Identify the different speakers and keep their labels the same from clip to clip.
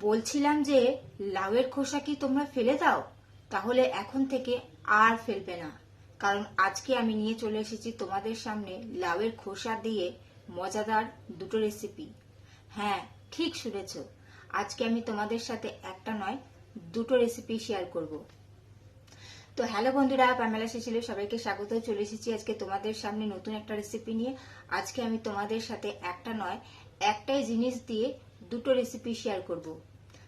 Speaker 1: বলছিলাম যে, লাউয়ের খোসা কি তোমরা ফেলে দাও? তাহলে এখন থেকে আর ফেলবে না। কারণ আজকে আমি নিয়ে চলে এসেছি তোমাদের সামনে লাউয়ের খোসা দিয়ে মজাদার দুটো রেসিপি হ্যাঁ ঠিক শুনেছ। আজকে আমি তোমাদের সাথে একটা নয়, দুটো রেসিপি শেয়ার করব। তো হ্যালো বন্ধুরা প্যামেলা শেষেলে সবাইকে স্বাগত। চলে এসেছি আজকে তোমাদের সামনে নতুন একটা রেসিপি নিয়ে। আজকে আমি তোমাদের সাথে একটা নয়, একটাই জিনিস দিয়ে দুটো রেসিপি শেয়ার করব।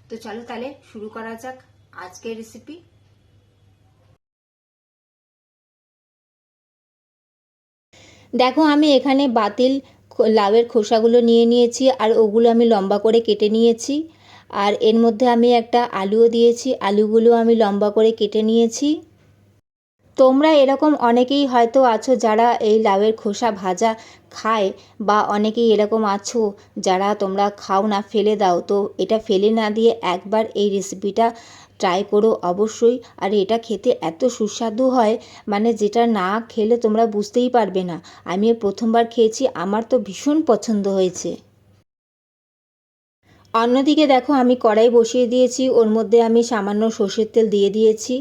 Speaker 1: তো চলো তাহলে শুরু করা যাক আজকের রেসিপি
Speaker 2: দেখো, আমি এখানে বাতিল লাউয়ের খোসাগুলো নিয়ে নিয়েছি আর ওগুলো আমি লম্বা করে কেটে নিয়েছি। আর এর মধ্যে আমি একটা আলুও দিয়েছি। আলুগুলো আমি লম্বা করে কেটে নিয়েছি। তোমরা এরকম অনেকেই হয়তো আছো যারা এই লাউয়ের খোসা ভাজা খায় বা অনেকেই এরকম আছো যারা তোমরা খাও না, ফেলে দাও। তো এটা ফেলে না দিয়ে একবার এই রেসিপিটা ট্রাই করো অবশ্যই। আর এটা খেতে এত সুস্বাদু হয় মানে যেটা না খেলে তোমরা বুঝতেই পারবে না। আমি প্রথমবার খেয়েছি, আমার তো ভীষণ পছন্দ হয়েছে। অন্যদিকে দেখো, আমি কড়াই বসিয়ে দিয়েছি, ওর মধ্যে আমি সামান্য সর্ষের তেল দিয়ে দিয়েছি।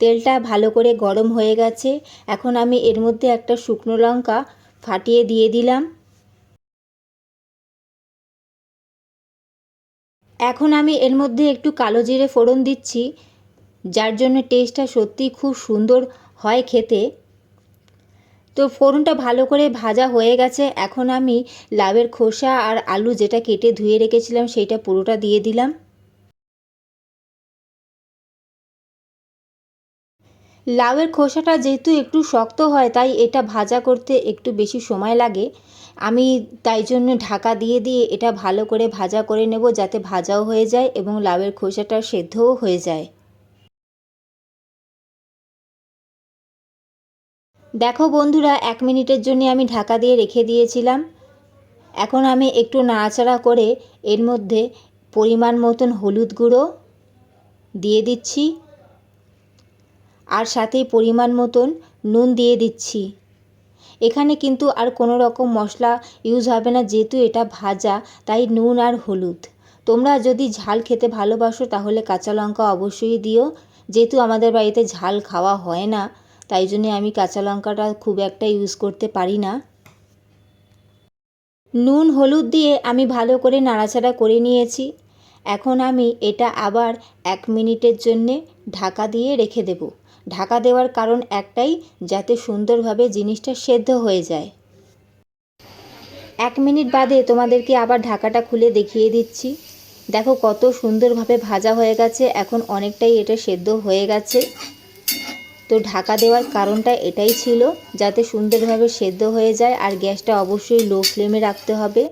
Speaker 2: তেলটা ভালো করে গরম হয়ে গেছে। এখন আমি এর মধ্যে একটা শুকনো লঙ্কা ফাটিয়ে দিয়ে দিলাম। এখন আমি এর মধ্যে একটু কালো জিরে ফোড়ন দিচ্ছি, যার জন্য টেস্টটা সত্যিই খুব সুন্দর হয় খেতে। তো ফোড়নটা ভালো করে ভাজা হয়ে গেছে। এখন আমি লাউয়ের খোসা আর আলু যেটা কেটে ধুয়ে রেখেছিলাম, সেইটা পুরোটা দিয়ে দিলাম। লাউয়ের খোসাটা যেহেতু একটু শক্ত হয়, তাই এটা ভাজা করতে একটু বেশি সময় লাগে। আমি তাই জন্য ঢাকা দিয়ে দিয়ে এটা ভালো করে ভাজা করে নেব যাতে ভাজাও হয়ে যায় এবং লাউয়ের খোসাটা সেদ্ধও হয়ে যায়। দেখো বন্ধুরা, এক মিনিটের জন্য আমি ঢাকা দিয়ে রেখে দিয়েছিলাম। এখন আমি একটু নাড়াচাড়া করে এর মধ্যে পরিমাণ মতন হলুদ গুঁড়ো দিয়ে দিচ্ছি। আর সাথে পরিমাণ মতন নুন দিয়ে দিচ্ছি। এখানে কিন্তু আর কোনো রকম মশলা ইউজ হবে না, যেহেতু এটা ভাজা, তাই নুন আর হলুদ। তোমরা যদি ঝাল খেতে ভালোবাসো, তাহলে কাঁচা লঙ্কা অবশ্যই দিও। যেহেতু আমাদের বাড়িতে ঝাল খাওয়া হয় না, তাই জন্যে আমি কাঁচা লঙ্কাটা খুব একটা ইউজ করতে পারি না। নুন, হলুদ দিয়ে আমি ভালো করে নাড়াচাড়া করে নিয়েছি। এখন আমি এটা আবার এক মিনিটের জন্যে ঢাকা দিয়ে রেখে দেব। ঢাকা দেওয়ার কারণ একটাই, যাতে সুন্দরভাবে জিনিসটা সেদ্ধ হয়ে যায়। এক মিনিট বাদে তোমাদেরকে আবার ঢাকাটা খুলে দেখিয়ে দিচ্ছি। দেখো কত সুন্দরভাবে ভাজা হয়ে গেছে, এখন অনেকটাই এটা সেদ্ধ হয়ে গেছে। তো ঢাকা দেওয়ার কারণটা এটাই ছিল, যাতে সুন্দরভাবে সেদ্ধ হয়ে যায় আর গ্যাসটা অবশ্যই লো ফ্লেমে রাখতে হবে।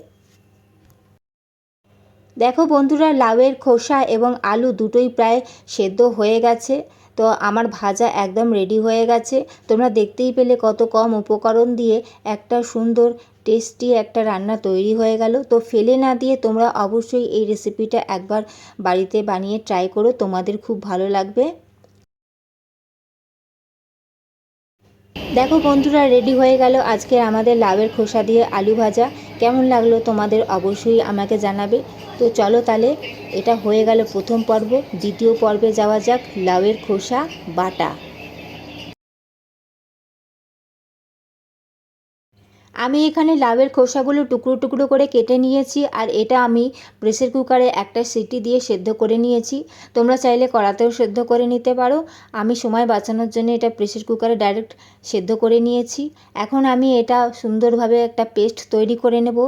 Speaker 2: দেখো বন্ধুরা, লাউয়ের খোসা এবং আলু দুটোই প্রায় সেদ্ধ হয়ে গেছে। তো আমার ভাজা একদম রেডি হয়ে গেছে। তোমরা দেখতেই পেলে কত কম উপকরণ দিয়ে একটা সুন্দর টেস্টি একটা রান্না তৈরি হয়ে গেল। তো ফেলে না দিয়ে তোমরা অবশ্যই এই রেসিপিটা একবার বাড়িতে বানিয়ে ট্রাই করো। তোমাদের খুব ভালো লাগবে। দেখো বন্ধুরা রেডি হয়ে গেল আজকে আমাদের লাভের খোসা দিয়ে আলু ভাজা। কেমন লাগল তোমাদের অবশ্যই আমাকে জানাবে। তো চলো তাহলে, এটা হয়ে গেল প্রথম পর্ব। দ্বিতীয় পর্বে যাওয়া যাক, লাউয়ের খোসা, বাটা। আমি এখানে লাউয়ের খোসাগুলো টুকরো টুকরো করে কেটে নিয়েছি আর এটা আমি প্রেসার কুকারে একটা সিটি দিয়ে সেদ্ধ করে নিয়েছি। তোমরা চাইলে কড়াতেও সেদ্ধ করে নিতে পারো। আমি সময় বাঁচানোর জন্য এটা প্রেসার কুকারে ডাইরেক্ট সেদ্ধ করে নিয়েছি। এখন আমি এটা সুন্দরভাবে একটা পেস্ট তৈরি করে নেব।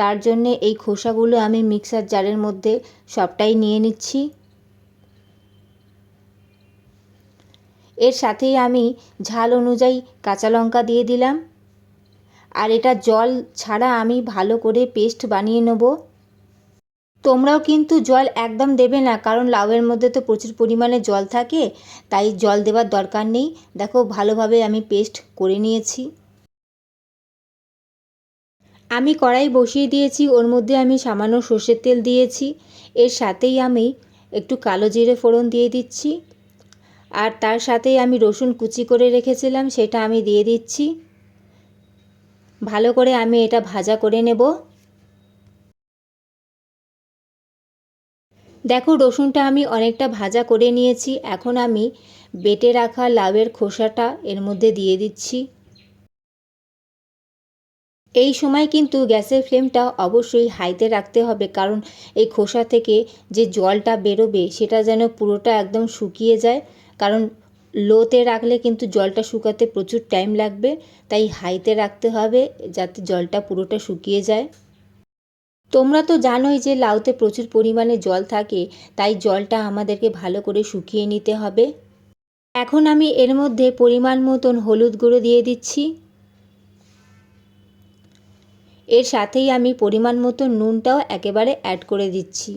Speaker 2: তার জন্যে এই খোসাগুলো আমি মিক্সার জারের মধ্যে সবটাই নিয়ে নিচ্ছি। এর সাথেই আমি ঝাল অনুযায়ী কাঁচা লঙ্কা দিয়ে দিলাম। আর এটা জল ছাড়া আমি ভালো করে পেস্ট বানিয়ে নেব। তোমরাও কিন্তু জল একদম দেবে না, কারণ লাউয়ের মধ্যে তো প্রচুর পরিমাণে জল থাকে, তাই জল দেওয়ার দরকার নেই। দেখো, ভালোভাবে আমি পেস্ট করে নিয়েছি। আমি কড়াই বসিয়ে দিয়েছি, ওর মধ্যে আমি সামান্য সর্ষের তেল দিয়েছি। এর সাথেই আমি একটু কালো জিরে ফোড়ন দিয়ে দিচ্ছি। আর তার সাথেই আমি রসুন কুচি করে রেখেছিলাম, সেটা আমি দিয়ে দিচ্ছি। ভালো করে আমি এটা ভাজা করে নেব। দেখো, রসুনটা আমি অনেকটা ভাজা করে নিয়েছি। এখন আমি বেটে রাখা লাউয়ের খোসাটা এর মধ্যে দিয়ে দিচ্ছি। এই সময় কিন্তু গ্যাসের ফ্লেমটা অবশ্যই হাইতে রাখতে হবে, কারণ এই খোসা থেকে যে জলটা বেরোবে সেটা যেন পুরোটা একদম শুকিয়ে যায়। কারণ লোতে রাখলে কিন্তু জলটা শুকাতে প্রচুর টাইম লাগবে, তাই হাইতে রাখতে হবে যাতে জলটা পুরোটা শুকিয়ে যায়। তোমরা তো জানোই যে লাউতে প্রচুর পরিমাণে জল থাকে, তাই জলটা আমাদেরকে ভালো করে শুকিয়ে নিতে হবে। এখন আমি এর মধ্যে পরিমাণ মতন হলুদ গুঁড়ো দিয়ে দিচ্ছি। এর সাথেই আমি পরিমাণ মতো নুনটাও একেবারে অ্যাড করে দিচ্ছি।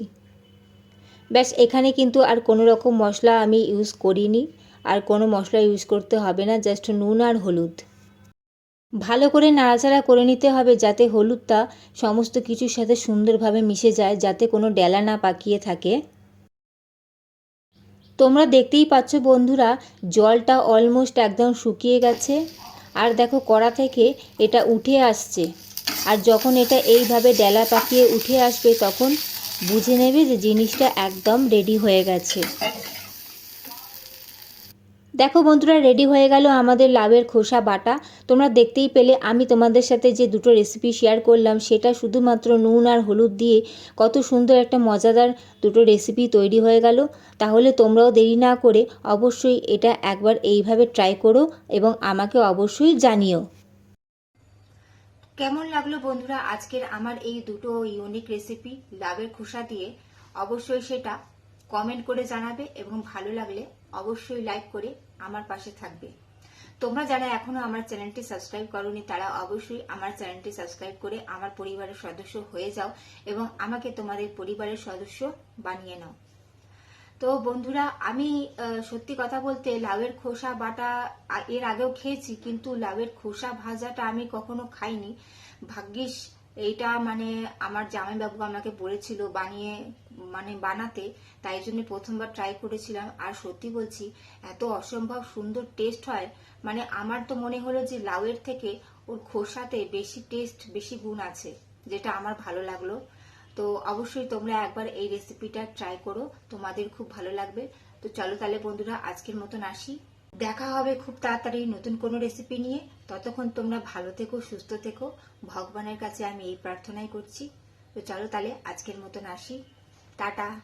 Speaker 2: ব্যাস, এখানে কিন্তু আর কোনো রকম মশলা আমি ইউজ করিনি। আর কোনো মশলা ইউজ করতে হবে না জাস্ট নুন আর হলুদ। ভালো করে নাড়াচাড়া করে নিতে হবে যাতে হলুদটা সমস্ত কিছুর সাথে সুন্দরভাবে মিশে যায়, যাতে কোনো ডেলা না পাকিয়ে থাকে। তোমরা দেখতেই পাচ্ছ বন্ধুরা, জলটা অলমোস্ট একদম শুকিয়ে গেছে। আর দেখো কড়া থেকে এটা উঠে আসছে। আর যখন এটা এইভাবে ডেলা পাকিয়ে উঠে আসবে, তখন বুঝে নেবে যে জিনিসটা একদম রেডি হয়ে গেছে। দেখো বন্ধুরা রেডি হয়ে গেল আমাদের লাভের খোসা বাটা। তোমরা দেখতেই পেলে, আমি তোমাদের সাথে যে দুটো রেসিপি শেয়ার করলাম, সেটা শুধুমাত্র নুন আর হলুদ দিয়ে কত সুন্দর একটা মজাদার দুটো রেসিপি তৈরি হয়ে গেল। তাহলে তোমরাও দেরি না করে অবশ্যই এটা একবার এইভাবে ট্রাই করো এবং আমাকে অবশ্যই জানিও।
Speaker 1: কেমন লাগল বন্ধুরা আজকের আমার এই দুটো ইউনিক রেসিপি লাভের খোসা দিয়ে? অবশ্যই সেটা কমেন্ট করে জানাবে এবং ভালো লাগলে অবশ্যই লাইক করে আমার পাশে থাকবে। তোমরা যারা এখনও আমার চ্যানেলটি সাবস্ক্রাইব করনি, তারা অবশ্যই আমার চ্যানেলটি সাবস্ক্রাইব করে আমার পরিবারের সদস্য হয়ে যাও এবং আমাকে তোমাদের পরিবারের সদস্য বানিয়ে নাও। তো বন্ধুরা, আমি সত্যি কথা বলতে লাউয়ের খোসা বাটা এর আগেও খেয়েছি, কিন্তু লাউয়ের খোসা ভাজাটা আমি কখনো খাইনি। ভাগ্যিস এইটা মানে আমার জামাইবাবু আমাকে বলেছিল বানিয়ে মানে বানাতে, তাই জন্য প্রথমবার ট্রাই করেছিলাম। আর সত্যি বলছি, এত অসম্ভব সুন্দর টেস্ট হয়। মানে আমার তো মনে হলো যে লাউয়ের থেকে ওর খোসাতে বেশি টেস্ট বেশি গুণ আছে, যেটা আমার ভালো লাগল। তো অবশ্যই তোমরা একবার এই রেসিপিটা ট্রাই করো, তোমাদের খুব ভালো লাগবে। তো চলো তাহলে বন্ধুরা, আজকের মতন আসি। দেখা হবে খুব তাড়াতাড়ি নতুন কোনো রেসিপি নিয়ে। ততক্ষণ তোমরা ভালো থেকো, সুস্থ থেকো। ভগবানের কাছে আমি এই প্রার্থনাই করছি। তো চলো তাহলে আজকের মতন আসি। টাটা।